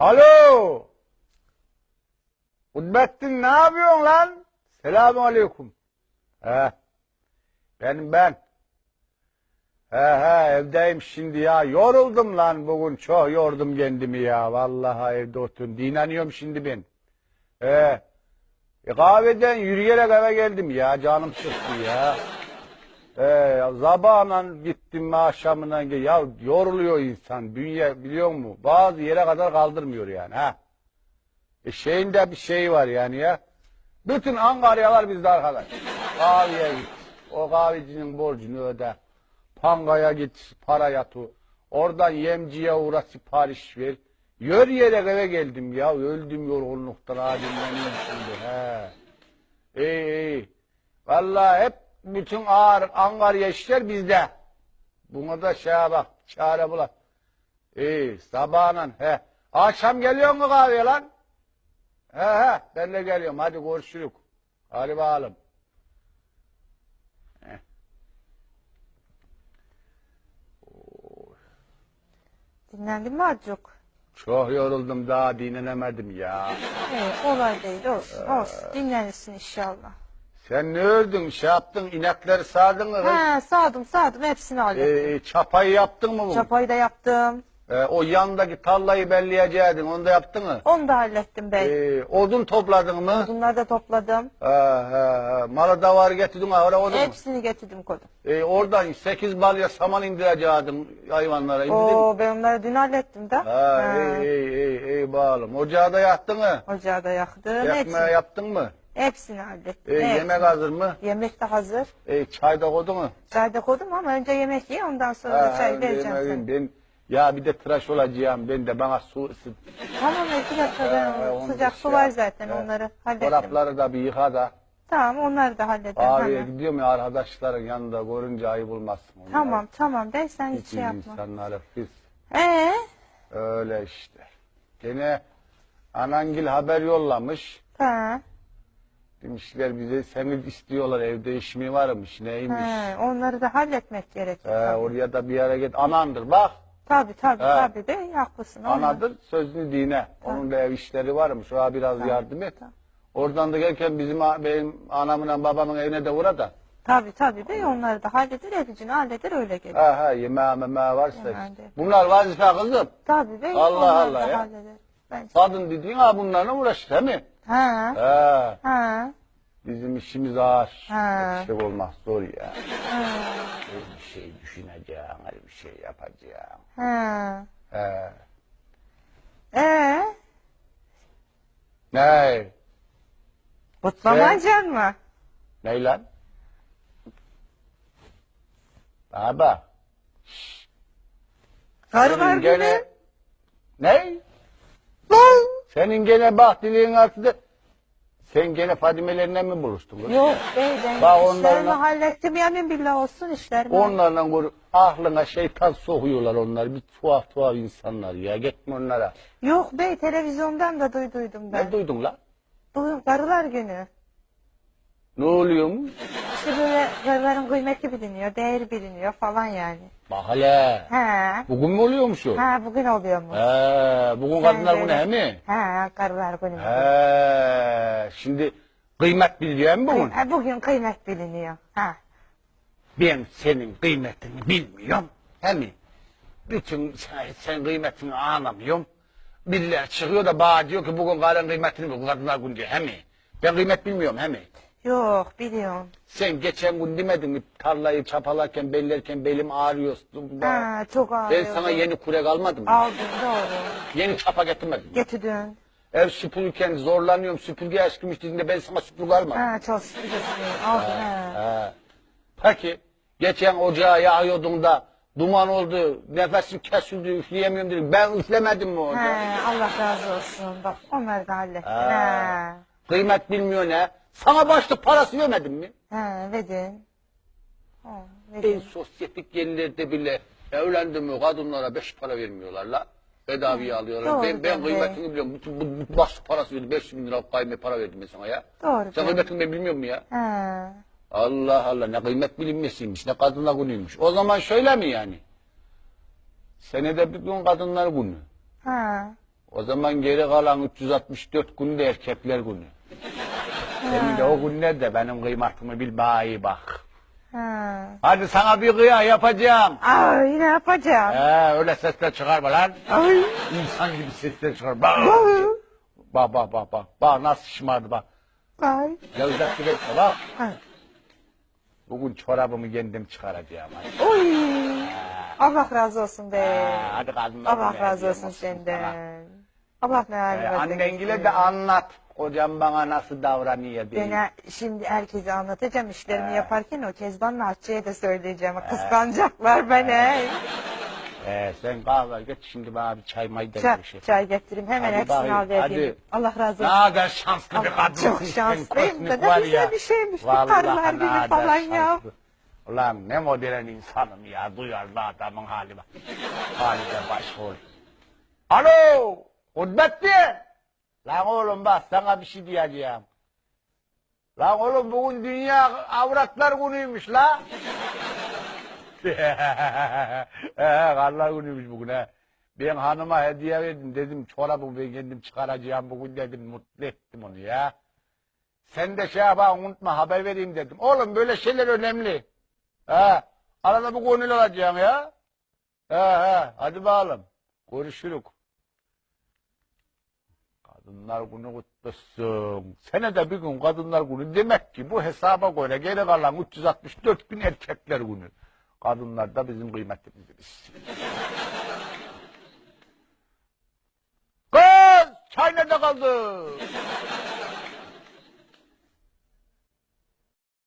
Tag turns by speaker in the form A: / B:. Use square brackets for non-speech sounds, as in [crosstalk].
A: Alo. Kudbettin ne yapıyorsun lan? Selamun aleyküm. He. Benim ben. He he evdeyim şimdi ya. Yoruldum lan bugün. Çok yordum kendimi ya. Vallahi evde oturdum. Dinleniyorum şimdi ben. He. E, kahveden yürüyerek eve geldim ya. Canım sıktı ya. Ee, sabahla gittim akşamına gel- ya yoruluyor insan bünye biliyor musun? Bazı yere kadar kaldırmıyor yani ha. E şeyinde bir şey var yani ya. Bütün Ankara'yalar bizde arkadaş. Kahveye git. O kahvecinin borcunu öde. Pangaya git para yatı. Oradan yemciye uğra sipariş ver. Yör yere eve geldim ya. Öldüm yorgunluktan. Adimleniyorum şimdi. He. İyi iyi. Vallahi hep bütün ağır Ankara'ya işler bizde. Buna da şeye bak, çare bulak. İyi, sabahla he. Akşam geliyor mu kahveye lan? He he, ben de geliyorum. Hadi görüşürük. Hadi bakalım.
B: Dinlendin mi azıcık?
A: Çok yoruldum daha dinlenemedim ya.
B: Evet, olay değil. Olsun, olsun. Dinlenirsin inşallah.
A: Sen ne öldün, şey yaptın, inekleri sağdın mı? kız?
B: He, sağdım sağdım. Hepsini hallettim.
A: Ee, çapayı yaptın mı bu?
B: Çapayı da yaptım.
A: Ee, o yandaki tarlayı belleyeceydin, onu da yaptın mı?
B: Onu da hallettim bey.
A: Ee, odun topladın mı?
B: Bunları da topladım.
A: Ha, ha, ha. Da var getirdin ha, oraya odun.
B: Hepsini getirdim kodum.
A: Ee, oradan 8 balya saman indirecektin hayvanlara. indirdin mi?
B: Oo, ben onları dün hallettim de.
A: Ha,
B: He.
A: iyi, iyi, iyi, iyi bağlım. Ocağı da yaktın mı?
B: Ocağı da yaktım. Hepsini,
A: yaptın mı?
B: Hepsini hallettim.
A: Ee,
B: hepsini.
A: yemek hazır mı?
B: Yemek de hazır.
A: Ee, çay da koydun mu?
B: Çay da koydum ama önce yemek ye ondan sonra da çay vereceğim
A: yemeğim.
B: sana.
A: Ben, ya bir de tıraş olacağım. Ben de bana su ısıt.
B: Tamam iki dakika ben
A: onu
B: sıcak su
A: şey
B: var
A: yap.
B: zaten
A: He.
B: onları hallettim.
A: Çorapları da bir yıka da.
B: Tamam onları da hallederim
A: Kahveye
B: hemen.
A: gidiyorum ya arkadaşların yanında görünce ayıp olmazsın. onlar.
B: Tamam tamam de sen hiç
A: Hiç
B: şey yapma.
A: insanları biz.
B: Ee,
A: Öyle işte. Gene anangil haber yollamış.
B: ha,
A: Demişler bize seni istiyorlar evde iş mi varmış neymiş.
B: ha, onları da halletmek gerekiyor.
A: Ee,
B: tabii.
A: oraya da bir yere git. Anandır bak.
B: Tabii tabii
A: He.
B: tabii de haklısın. onlar-
A: Anadır sözünü dine. Onun da ev işleri varmış. Ona biraz yardım et. Oradan da gelirken bizim benim anamın babamın evine de uğra da.
B: Tabii tabii de onları da halleder evcini halleder öyle gelir.
A: Ha ha yemeğe memeğe varsa. İşte.
B: de.
A: Bunlar vazife kızım.
B: Tabii be
A: Allah Allah
B: da
A: ya.
B: halleder. Ben...
A: Kadın dediğin ha bunlarla uğraşır değil mi?
B: Ha,
A: Ha.
B: ha,
A: Bizim işimiz ağır.
B: Ha.
A: Yetişik olmak zor ya.
B: ha,
A: bir şey düşüneceğim, bir şey yapacağım.
B: ha.
A: He.
B: Ee,
A: Ne?
B: kutlamayacaksın mı?
A: Ne lan? Baba.
B: Karılar
A: senin gene... Ne?
B: Lan!
A: Senin gene bahtiliğin altında... Sen gene Fadime'lerine mi buluştun? kız?
B: Yok bey ben
A: Bak
B: işlerimi
A: onlarla-
B: hallettim yemin billah olsun işlerimi.
A: Onlarla kur, aklına şeytan sokuyorlar onlar. Bir tuhaf tuhaf insanlar ya. Gitme onlara.
B: Yok bey televizyondan da duyduydum ben.
A: Ne duydun lan?
B: Duydum karılar günü.
A: Ne oluyor mu?
B: İşte böyle karıların kıymeti biliniyor, değeri biliniyor falan yani.
A: Bak hele.
B: He.
A: Bugün mü oluyormuş o?
B: Ha bugün oluyormuş.
A: He, bugün kadınlar günü he mi?
B: Ha karılar günü.
A: He, şimdi kıymet biliyor mu bugün?
B: Ha, bugün kıymet biliniyor. Ha.
A: Ben senin kıymetini bilmiyorum. He mi? Bütün sen, sen kıymetini anlamıyorum. Birileri çıkıyor da bana diyor ki bugün karın kıymetini bil, kadınlar günü diyor. He mi? Ben kıymet bilmiyorum he mi?
B: Yok biliyorum.
A: Sen geçen gün demedin mi tarlayı çapalarken bellerken belim ağrıyor.
B: Ha çok
A: Ben
B: ağrıyor.
A: sana yeni kurek almadım mı?
B: Aldım doğru.
A: Yeni çapa getirmedim. mi?
B: Getirdin.
A: Ev süpürürken zorlanıyorum süpürge aşkım dediğinde ben sana süpürge almadım.
B: Ha çok şükür. Aldın ha.
A: He. Peki geçen ocağı yağıyordun da duman oldu, nefesim kesildi, üfleyemiyorum dedim. Ben üflemedim mi orada?
B: He, Allah razı olsun. Bak onları da hallettin.
A: Ha.
B: Ha.
A: Kıymet bilmiyor ne? Sana başlık parası vermedim mi?
B: Ha, verdin. Ha,
A: En
B: verdin.
A: sosyetik yerlerde bile evlendim mi kadınlara beş para vermiyorlar la. Bedaviye alıyorlar.
B: doğru
A: ben, ben
B: tabii.
A: kıymetini biliyorum. Bütün bu, bu başlık parası verdi. 500 bin lira kayme para verdim ben sana ya.
B: Doğru.
A: Sen
B: tabii.
A: kıymetini ben bilmiyor musun ya?
B: Ha.
A: Allah Allah ne kıymet bilinmesiymiş ne kadınlar günüymüş. O zaman şöyle mi yani? Senede bir gün kadınlar günü.
B: Ha.
A: O zaman geri kalan 364 gün de erkekler günü. Senin de o günler de benim kıymetimi bil bana iyi bak.
B: Ha.
A: Hadi sana bir kıya yapacağım.
B: Ay ne yapacağım?
A: He öyle sesler çıkarma lan.
B: Ay.
A: İnsan gibi sesler çıkar. Bak. Bak bak bak bak. Bak nasıl şımardı bak.
B: Ay.
A: Gevzek gibi etme bak.
B: Ha.
A: Bugün çorabımı kendim çıkaracağım. Hadi.
B: Oy. Allah razı olsun be.
A: Ha, hadi kadınlar
B: Allah razı olsun senden. Allah ne
A: Ee, annengile de anlat. Kocam bana nasıl davranıyor diye.
B: Ben şimdi herkese anlatacağım işlerimi
A: He.
B: yaparken o Kezban'la Hatice'ye de söyleyeceğim. Kıskanacaklar beni.
A: Ee, sen kahve geç şimdi bana bir çay may
B: Çay,
A: demle bir şey.
B: çay getireyim hemen
A: Hadi
B: hepsini
A: bakayım,
B: al
A: hadi.
B: Allah razı
A: Ne
B: olsun.
A: kadar şanslı bir kadınsın.
B: çok
A: sen,
B: şanslıyım da
A: kosmik
B: ne
A: var
B: güzel
A: ya.
B: bir şeymiş bu karılar
A: ne
B: günü
A: kadar
B: falan ya.
A: şanslı. Ulan ne modern insanım ya. Duyarlı adamın hali bak. Hali de. Alo! Hudbetli! Lan oğlum bak sana bir şey diyeceğim. Lan oğlum bugün dünya avratlar günüymüş la. [laughs] Karlar günüymüş bugün he. Ben hanıma hediye verdim dedim çorabı ben kendim çıkaracağım bugün dedim mutlu ettim onu ya. Sen de şey yap ha, unutma haber vereyim dedim. Oğlum böyle şeyler önemli. He, arada bir gönül alacaksın ya. He he hadi bakalım. Görüşürük. Kadınlar günü kutlusun. Senede bir gün kadınlar günü demek ki bu hesaba göre geri kalan 364 gün erkekler günü. Kadınlar da bizim kıymetimizi bilsin. Kız! Çay nerede kaldı?